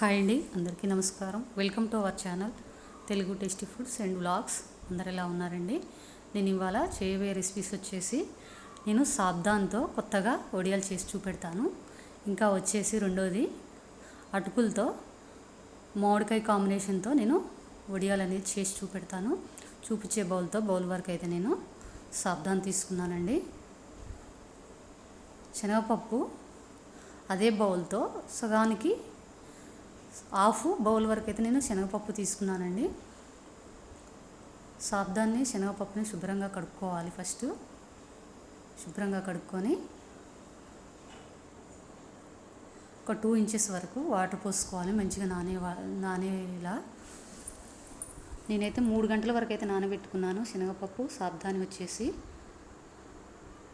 Hi అండి అందరికీ నమస్కారం. Welcome to our channel Telugu tasty foods and vlogs అందరు ఎలా ఉన్నారండి? నేను ఇవాళ చేయబోయే రెసిపీస్ వచ్చేసి నేను సాబ్దాన్తో కొత్తగా వడియాలు చేసి చూపెడతాను. ఇంకా వచ్చేసి రెండోది అటుకులతో మామిడికాయ కాంబినేషన్తో నేను వడియాలు అనేది చేసి చూపెడతాను. చూపించే బౌల్తో బౌల్ వరకు అయితే నేను సాబ్దాన్ తీసుకున్నానండి. శనగపప్పు అదే బౌల్తో సగానికి హాఫ్ బౌల్ వరకు అయితే నేను శనగపప్పు తీసుకున్నానండి. సాబ్దాన్ని శనగపప్పుని శుభ్రంగా కడుక్కోవాలి ఫస్ట్. శుభ్రంగా కడుక్కొని ఒక టూ ఇంచెస్ వరకు వాటర్ పోసుకోవాలి మంచిగా నానే నానేలా. నేనైతే మూడు గంటల వరకు అయితే నానబెట్టుకున్నాను శనగపప్పు సాబ్దాని వచ్చేసి.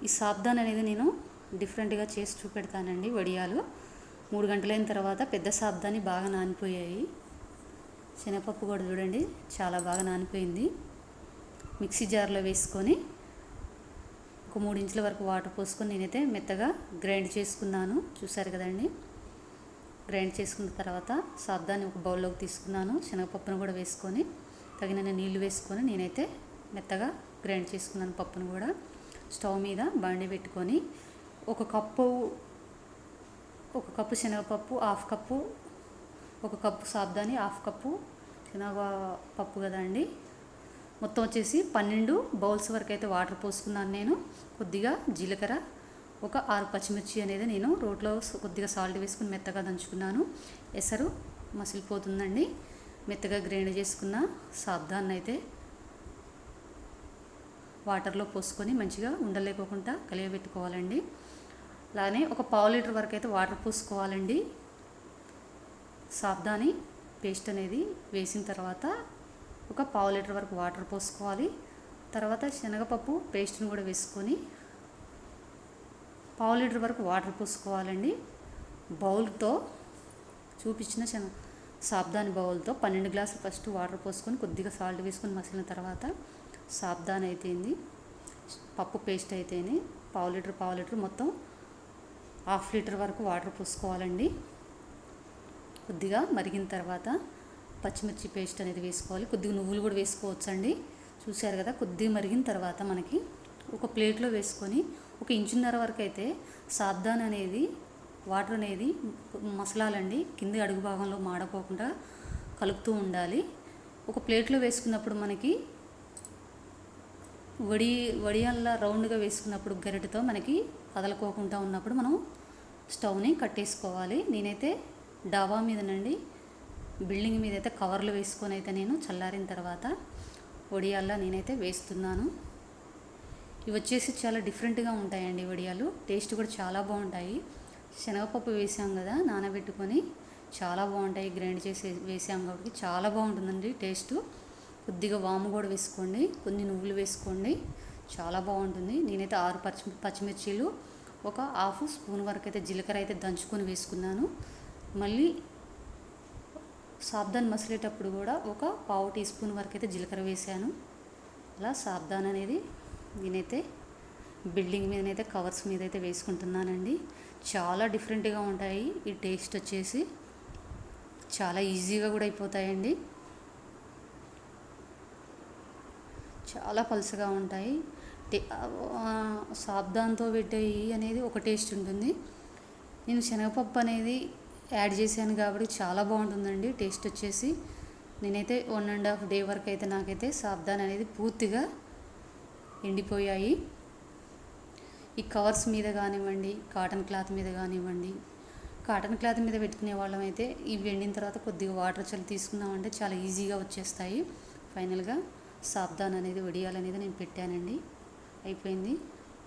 ఈ సాబ్దాన్ అనేది నేను డిఫరెంట్గా చేసి చూపెడతానండి వడియాలు. మూడు గంటలైన తర్వాత పెద్ద శాబ్దాన్ని బాగా నానిపోయాయి. శనగపప్పు కూడా చూడండి చాలా బాగా నానిపోయింది. మిక్సీ జార్లో వేసుకొని ఒక మూడు ఇంచుల వరకు వాటర్ పోసుకొని నేనైతే మెత్తగా గ్రైండ్ చేసుకున్నాను. చూసారు కదండి? గ్రైండ్ చేసుకున్న తర్వాత సాబ్దాన్ని ఒక బౌల్లోకి తీసుకున్నాను. శనగపప్పును కూడా వేసుకొని తగినన్ని నీళ్ళు వేసుకొని నేనైతే మెత్తగా గ్రైండ్ చేసుకున్నాను పప్పును కూడా. స్టవ్ మీద బండి పెట్టుకొని ఒక కప్పు ఒక కప్పు శనగపప్పు హాఫ్ కప్పు ఒక కప్పు సాబ్దాని హాఫ్ కప్పు శనగ పప్పు అండి మొత్తం వచ్చేసి పన్నెండు బౌల్స్ వరకు అయితే వాటర్ పోసుకున్నాను నేను. కొద్దిగా జీలకర్ర ఒక ఆరు పచ్చిమిర్చి అనేది నేను రోట్లో కొద్దిగా సాల్ట్ వేసుకుని మెత్తగా దంచుకున్నాను. ఎసరు మసిలిపోతుందండి. మెత్తగా గ్రైండ్ చేసుకున్న సాబ్దాన్ని అయితే వాటర్లో పోసుకొని మంచిగా ఉండలేకోకుండా కలియబెట్టుకోవాలండి. అలానే ఒక పావు లీటర్ వరకు అయితే వాటర్ పోసుకోవాలండి. సాబ్దాని పేస్ట్ అనేది వేసిన తర్వాత ఒక పావు లీటర్ వరకు వాటర్ పోసుకోవాలి. తర్వాత శనగపప్పు పేస్ట్ని కూడా వేసుకొని పావు లీటర్ వరకు వాటర్ పోసుకోవాలండి. బౌల్తో చూపించిన శన సాబ్దాని బౌల్తో పన్నెండు గ్లాసులు ఫస్ట్ వాటర్ పోసుకొని కొద్దిగా సాల్ట్ వేసుకొని మసిలిన తర్వాత సాబ్దాన్ అయితేంది పప్పు పేస్ట్ అయితేనే పావు లీటర్ పావు లీటర్ మొత్తం హాఫ్ లీటర్ వరకు వాటర్ పోసుకోవాలండి. కొద్దిగా మరిగిన తర్వాత పచ్చిమిర్చి పేస్ట్ అనేది వేసుకోవాలి. కొద్దిగా నువ్వులు కూడా వేసుకోవచ్చండి. చూశారు కదా కొద్దిగా మరిగిన తర్వాత మనకి ఒక ప్లేట్లో వేసుకొని ఒక ఇంచున్నర వరకు అయితే సాబ్దాన్ అనేది వాటర్ అనేది మసలాలండి. కింద అడుగు భాగంలో మాడపోకుండా కలుపుతూ ఉండాలి. ఒక ప్లేట్లో వేసుకున్నప్పుడు మనకి వడి వడియల్లా రౌండ్గా వేసుకున్నప్పుడు గరిటెతో మనకి కదలకోకుండా ఉన్నప్పుడు మనం స్టవ్ని కట్టేసుకోవాలి. నేనైతే డాబా మీదనండి బిల్డింగ్ మీద అయితే కవర్లు వేసుకొని అయితే నేను చల్లారిన తర్వాత వడియాల్లో నేనైతే వేస్తున్నాను. ఇవి వచ్చేసి చాలా డిఫరెంట్గా ఉంటాయండి వడియాలు. టేస్ట్ కూడా చాలా బాగుంటాయి. శనగపప్పు వేసాం కదా నానబెట్టుకొని చాలా బాగుంటాయి. గ్రైండ్ చేసి వేసాం కాబట్టి చాలా బాగుంటుందండి టేస్ట్. కొద్దిగా వాము కూడా వేసుకోండి కొన్ని నువ్వులు వేసుకోండి. చాలా బాగుంటుంది. నేనైతే ఆరు పచ్చి పచ్చిమిర్చీలు ఒక హాఫ్ స్పూన్ వరకు అయితే జీలకర్ర అయితే దంచుకొని వేసుకున్నాను. మళ్ళీ సాబ్దాన్ మసిలేటప్పుడు కూడా ఒక పావు టీ స్పూన్ వరకు అయితే జీలకర్ర వేసాను. అలా సాబ్దాన్ అనేది నేనైతే బిల్డింగ్ మీదనైతే కవర్స్ మీద అయితే వేసుకుంటున్నానండి. చాలా డిఫరెంట్గా ఉంటాయి. ఈ టేస్ట్ వచ్చేసి చాలా ఈజీగా కూడా అయిపోతాయండి. చాలా పలుసగా ఉంటాయి. సాబ్దాన్తో పెట్టేవి అనేది ఒక టేస్ట్ ఉంటుంది. నేను శనగపప్పు అనేది యాడ్ చేశాను కాబట్టి చాలా బాగుంటుందండి. టేస్ట్ వచ్చేసి నేనైతే వన్ అండ్ హాఫ్ డే వరకు అయితే నాకైతే సాబ్దాన్ అనేది పూర్తిగా ఎండిపోయాయి. ఈ కవర్స్ మీద కానివ్వండి కాటన్ క్లాత్ మీద కానివ్వండి కాటన్ క్లాత్ మీద పెట్టుకునే వాళ్ళం అయితే ఇవి ఎండిన తర్వాత కొద్దిగా వాటర్ చల్లి తీసుకున్నామంటే చాలా ఈజీగా వచ్చేస్తాయి. ఫైనల్గా సాబ్దాన్ అనేది వడియాలు అనేది నేను పెట్టానండి. అయిపోయింది.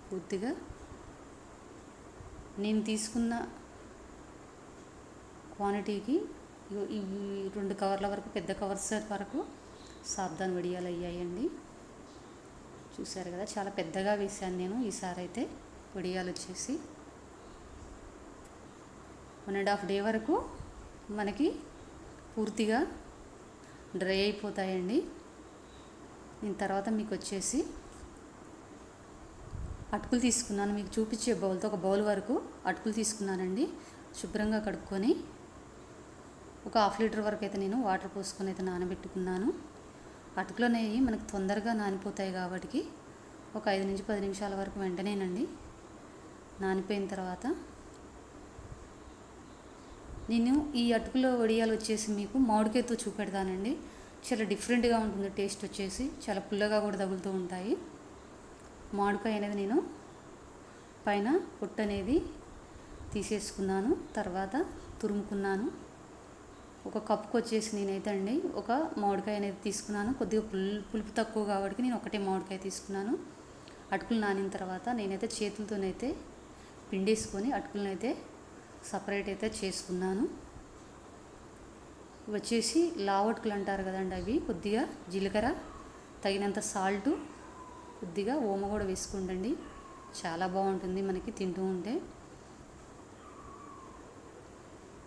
పూర్తిగా నేను తీసుకున్న క్వాంటిటీకి ఈ రెండు కవర్ల వరకు పెద్ద కవర్స్ వరకు సాబ్దాన్ వడియాలు అయ్యాయండి. చూసారు కదా చాలా పెద్దగా వేసాను నేను. ఈసారి అయితే వడియాలు వచ్చేసి వన్ అండ్ హాఫ్ డే వరకు మనకి పూర్తిగా డ్రై అయిపోతాయండి. నేను తర్వాత మీకు వచ్చేసి అటుకులు తీసుకున్నాను. మీకు చూపించే బౌల్తో ఒక బౌల్ వరకు అటుకులు తీసుకున్నానండి. శుభ్రంగా కడుక్కొని ఒక హాఫ్ లీటర్ వరకు అయితే నేను వాటర్ పోసుకొని అయితే నానబెట్టుకున్నాను. అటుకులు అనేవి మనకు తొందరగా నానిపోతాయి కాబట్టి ఒక ఐదు నుంచి పది నిమిషాల వరకు వెంటనేనండి. నానిపోయిన తర్వాత నేను ఈ అటుకుల వడియాలు వచ్చేసి మీకు మామిడికాయతో చూపెడతానండి. చాలా డిఫరెంట్గా ఉంటుంది టేస్ట్ వచ్చేసి. చాలా పుల్లగా కూడా తగులుతూ ఉంటాయి. మామిడికాయ అనేది నేను పైన పొట్టు అనేది తీసేసుకున్నాను. తర్వాత తురుముకున్నాను. ఒక కప్పుకి వచ్చేసి నేనైతే అండి ఒక మామిడికాయ అనేది తీసుకున్నాను. కొద్దిగా పులుపు తక్కువ కాబట్టి నేను ఒకటే మామిడికాయ తీసుకున్నాను. అటుకులు నానిన తర్వాత నేనైతే చేతులతోనైతే పిండేసుకొని అటుకులనైతే సపరేట్ అయితే చేసుకున్నాను. వచ్చేసి లావట్కులు అంటారు కదండి అవి. కొద్దిగా జీలకర్ర తగినంత సాల్టు కొద్దిగా ఓమ కూడా వేసుకుంటండి చాలా బాగుంటుంది మనకి తింటూ ఉంటే.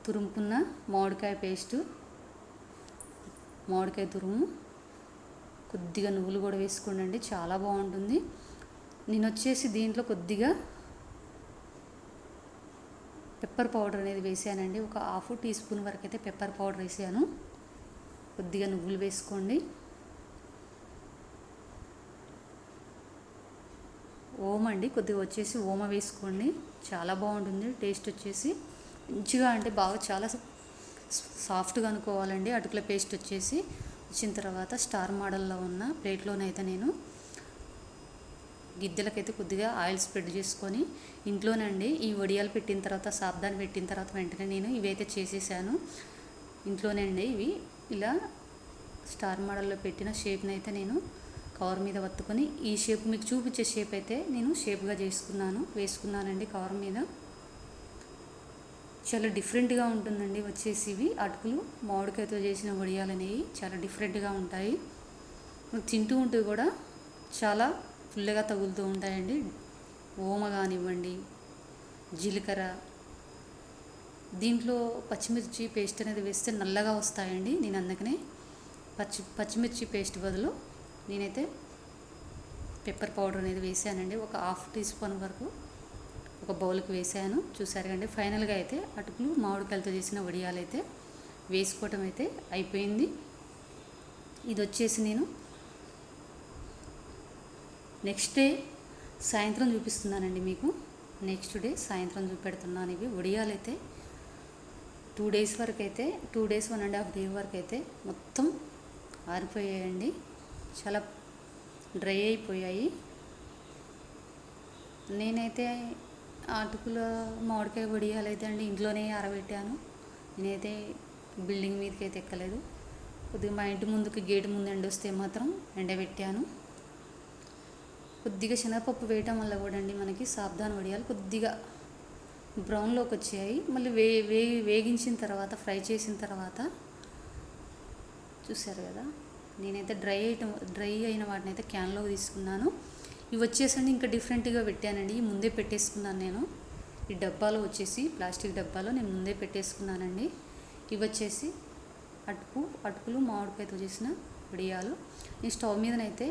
తురుముకున్న మామిడికాయ పేస్టు మామిడికాయ తురుము కొద్దిగా నువ్వులు కూడా వేసుకోండి చాలా బాగుంటుంది. నేను వచ్చేసి దీంట్లో కొద్దిగా పెప్పర్ పౌడర్ అనేది వేసానండి. ఒక హాఫ్ టీ స్పూన్ వరకు అయితే పెప్పర్ పౌడర్ వేసాను. కొద్దిగా నువ్వులు వేసుకోండి. ఓమ అండి కొద్దిగా వచ్చేసి ఓమ వేసుకోండి. చాలా బాగుంటుంది టేస్ట్ వచ్చేసి మంచిగా అంటే బాగా చాలా సాఫ్ట్గా అనుకోవాలండి. అటుకుల పేస్ట్ వచ్చేసి వచ్చిన తర్వాత స్టార్ మోడల్లో ఉన్న ప్లేట్లోనైతే నేను గిద్దెలకైతే కొద్దిగా ఆయిల్ స్ప్రెడ్ చేసుకొని ఇంట్లోనండి ఈ వడియాలు పెట్టిన తర్వాత సాబ్దాన్ని పెట్టిన తర్వాత వెంటనే నేను ఇవైతే చేసేసాను. ఇంట్లోనే అండి ఇవి. ఇలా స్టార్ మోడల్లో పెట్టిన షేప్ని అయితే నేను కవర్ మీద వత్తుకొని ఈ షేప్ మీకు చూపించే షేప్ అయితే నేను షేప్గా చేసుకున్నాను వేసుకున్నానండి కవర్ మీద. చాలా డిఫరెంట్గా ఉంటుందండి వచ్చేసి ఇవి. అటుకులు మామిడికాయతో చేసిన వడియాలు అనేవి చాలా డిఫరెంట్గా ఉంటాయి. తింటూ ఉంటే కూడా చాలా ఫుల్గా తగులుతూ ఉంటాయండి. ఓమ కానివ్వండి జీలకర్ర. దీంట్లో పచ్చిమిర్చి పేస్ట్ అనేది వేస్తే నల్లగా వస్తాయండి. నేను అందుకనే పచ్చి పచ్చిమిర్చి పేస్ట్ బదులు నేనైతే పెప్పర్ పౌడర్ అనేది వేసానండి. ఒక హాఫ్ టీ స్పూన్ వరకు ఒక బౌల్కి వేసాను. చూసారు కండి ఫైనల్గా అయితే అటుకులు మామిడికాయలతో చేసిన వడియాలు అయితే వేసుకోవటం అయితే అయిపోయింది. ఇది వచ్చేసి నేను నెక్స్ట్ డే సాయంత్రం చూపిస్తున్నానండి మీకు. నెక్స్ట్ డే సాయంత్రం చూపెడుతున్నాను ఇవి. వడియాలు అయితే టూ డేస్ వరకు అయితే two days one and half day వరకు అయితే మొత్తం ఆరిపోయాయండి. చాలా డ్రై అయిపోయాయి. నేనైతే అటుకుల మామిడికాయ వడియాలు అయితే అండి ఇంట్లోనే ఆరబెట్టాను. నేనైతే బిల్డింగ్ మీదకి అయితే ఎక్కలేదు. కొద్దిగా మా ఇంటి ముందుకి గేటు ముందు ఎండ వస్తే మాత్రం ఎండబెట్టాను. కొద్దిగా శనగపప్పు వేయటం వల్ల కూడా అండి మనకి సాబ్దాన్ వడియాలు కొద్దిగా బ్రౌన్లోకి వచ్చాయి. మళ్ళీ వే వే వేగించిన తర్వాత ఫ్రై చేసిన తర్వాత చూసారు కదా నేనైతే డ్రై ఐటమ్ డ్రై అయిన వాటిని అయితే క్యాన్లో తీసుకున్నాను. ఇవి వచ్చేసండి ఇంకా డిఫరెంట్గా పెట్టానండి. ముందే పెట్టేసుకున్నాను నేను. ఈ డబ్బాలో వచ్చేసి ప్లాస్టిక్ డబ్బాలో నేను ముందే పెట్టేసుకున్నానండి. ఇవి వచ్చేసి అటుకు అటుకులు మామిడికాయతో చేసిన వడియాలు. నేను స్టవ్ మీదనైతే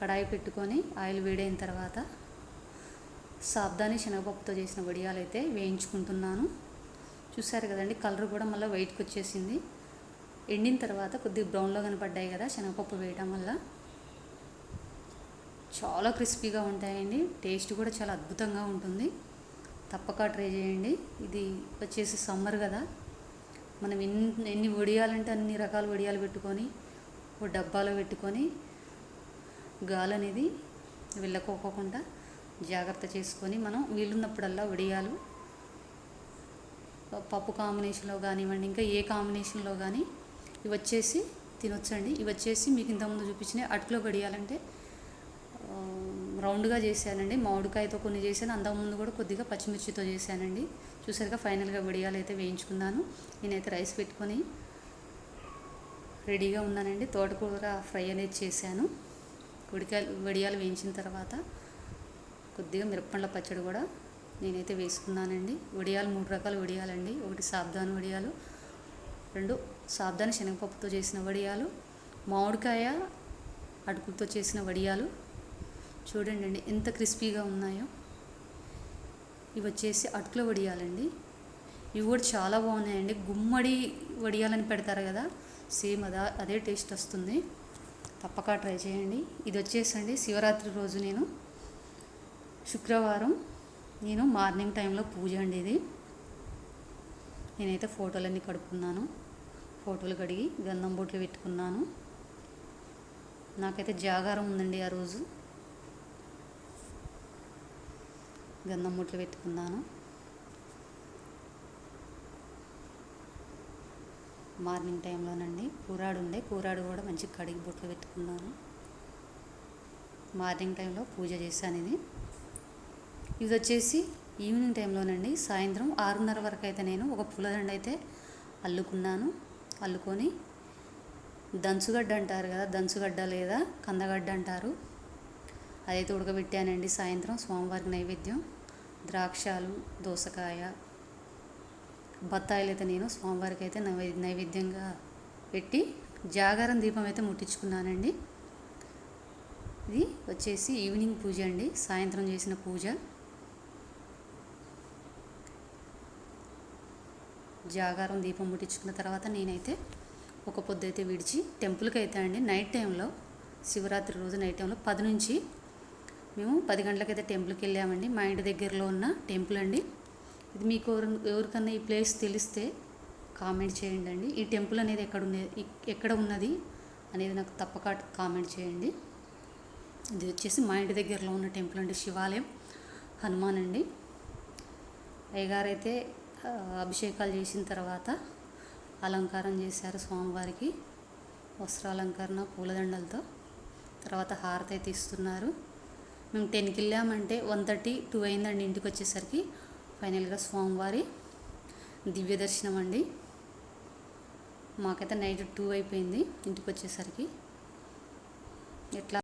కడాయి పెట్టుకొని ఆయిల్ వేడైన తర్వాత సాబ్దాని శనగపప్పుతో చేసిన వడియాలు అయితే వేయించుకుంటున్నాను. చూసారు కదండి కలర్ కూడా మళ్ళీ వైట్కి వచ్చేసింది. ఎండిన తర్వాత కొద్దిగా బ్రౌన్లో కనపడ్డాయి కదా శనగపప్పు వేయడం వల్ల. చాలా క్రిస్పీగా ఉంటాయండి టేస్ట్ కూడా చాలా అద్భుతంగా ఉంటుంది. తప్పక ట్రై చేయండి. ఇది వచ్చేసి సమ్మర్ కదా మనం ఎన్ని ఎన్ని వడియాలంటే అన్ని రకాల వడియాలు పెట్టుకొని ఓ డబ్బాలో పెట్టుకొని గాలి అనేది వెళ్ళకోకుండా జాగ్రత్త చేసుకొని మనం వీలున్నప్పుడల్లా వడియాలు పప్పు కాంబినేషన్లో కానివ్వండి ఇంకా ఏ కాంబినేషన్లో కానీ ఇవి వచ్చేసి తినొచ్చండి. ఇవి వచ్చేసి మీకు ఇంతకుముందు చూపించిన అటుకులో గడియాలంటే రౌండ్గా చేశానండి. మామిడికాయతో కొన్ని చేశాను. అంతకుముందు కూడా కొద్దిగా పచ్చిమిర్చితో చేశానండి. చూసారుగా ఫైనల్గా వడియాలు అయితే వేయించుకున్నాను. నేనైతే రైస్ పెట్టుకొని రెడీగా ఉన్నానండి. తోటకూర ఫ్రై అనేది చేశాను. ఉడికాయలు వడియాలు వేయించిన తర్వాత కొద్దిగా మిరప్పండ్ల పచ్చడి కూడా నేనైతే వేసుకున్నానండి. వడియాలు మూడు రకాల వడియాలండి. ఒకటి సాబ్దాను వడియాలు రెండు సాబ్దాని శనగపప్పుతో చేసిన వడియాలు మామిడికాయ అటుకులతో చేసిన వడియాలు. చూడండి అండి ఎంత క్రిస్పీగా ఉన్నాయో. ఇవి వచ్చేసి అటుకుల వడియాలండి. ఇవి కూడా చాలా బాగున్నాయండి. గుమ్మడి వడియాలని పెడతారు కదా సేమ్ అదా అదే టేస్ట్ వస్తుంది. తప్పక ట్రై చేయండి. ఇది వచ్చేసండి శివరాత్రి రోజు నేను. శుక్రవారం నేను మార్నింగ్ టైంలో పూజ అండి ఇది. నేనైతే ఫోటోలన్నీ కడుక్కున్నాను. ఫోటోలు కడిగి గంధం బొట్లు పెట్టుకున్నాను. నాకైతే జాగారం ఉందండి ఆ రోజు. గంధం బొట్లు పెట్టుకున్నాను. మార్నింగ్ టైంలోనండి. కూరాడు ఉండే కూరాడు కూడా మంచి కడిగి బొట్లు పెట్టుకున్నాను. మార్నింగ్ టైంలో పూజ చేశాను ఇది. ఇది వచ్చేసి ఈవినింగ్ టైంలోనండి. సాయంత్రం ఆరున్నర వరకు అయితే నేను ఒక పూలదండ అయితే అల్లుకున్నాను. అల్లుకొని దంచుగడ్డ అంటారు కదా దంచుగడ్డ లేదా కందగడ్డ అంటారు. అదైతే ఉడకబెట్టానండి సాయంత్రం స్వామివారికి నైవేద్యం. ద్రాక్షాలు దోసకాయ బత్తాయిలు అయితే నేను స్వామివారికి అయితే నైవే నైవేద్యంగా పెట్టి జాగారం దీపం అయితే ముట్టించుకున్నానండి. ఇది వచ్చేసి ఈవినింగ్ పూజ అండి. సాయంత్రం చేసిన పూజ. జాగారం దీపం ముట్టించుకున్న తర్వాత నేనైతే ఒక పొద్దు అయితే విడిచి టెంపుల్కి అయితే అండి. నైట్ టైంలో శివరాత్రి రోజు నైట్ టైంలో పది నుంచి మేము పది గంటలకైతే టెంపుల్కి వెళ్ళామండి మా ఇంటి దగ్గరలో ఉన్న టెంపుల్ అండి. ఇది మీకు ఎవరికన్నా ఈ ప్లేస్ తెలిస్తే కామెంట్ చేయండి అండి. ఈ టెంపుల్ అనేది ఎక్కడ ఉన్నది ఎక్కడ ఉన్నది అనేది నాకు తప్పక కామెంట్ చేయండి. ఇది వచ్చేసి మా ఇంటి దగ్గరలో ఉన్న టెంపుల్ అండి శివాలయం. హనుమాన్ అండి. అయ్యగారు అయితే అభిషేకాలు చేసిన తర్వాత అలంకారం చేశారు స్వామివారికి. వస్త్రాలంకరణ పూలదండలతో తర్వాత హారతి అయితే ఇస్తున్నారు. మేము టెన్కి వెళ్ళామంటే వన్ థర్టీ టూ అయిందండి ఇంటికి వచ్చేసరికి. ఫైనల్గా స్వామివారి దివ్య దర్శనం అండి మాకైతే నైట్ టూ అయిపోయింది ఇంటికి వచ్చేసరికి ఎట్లా